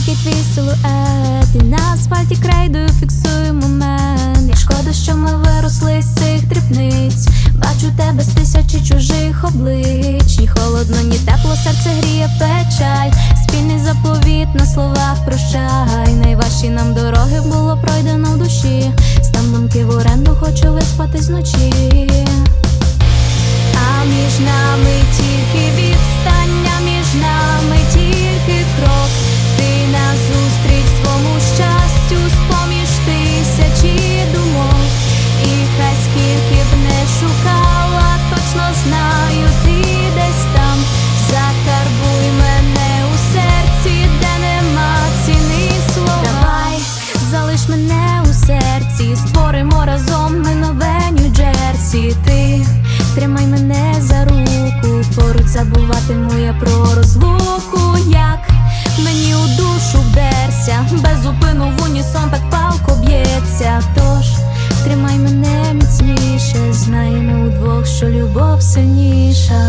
тільки твій силует. І на асфальті крейдою фіксую момент Як шкода, що ми виросли з цих дрібниць. Бачу тебе з тисячі чужих облич. Ні холодно, ні тепло, серце гріє печаль. Спільний заповіт на словах прощай. Найважчі нам дороги було пройдено в душі. Стам думки в оренду, хочу виспатись вночі серці, створимо разом ми нове Нью-Джерсі. Ти тримай мене за руку, поруч забуватиму я про розлуку, як мені у душу вдерся, без зупину в унісон так палко б'ється. Тож тримай мене міцніше, знаємо удвох, що любов сильніша.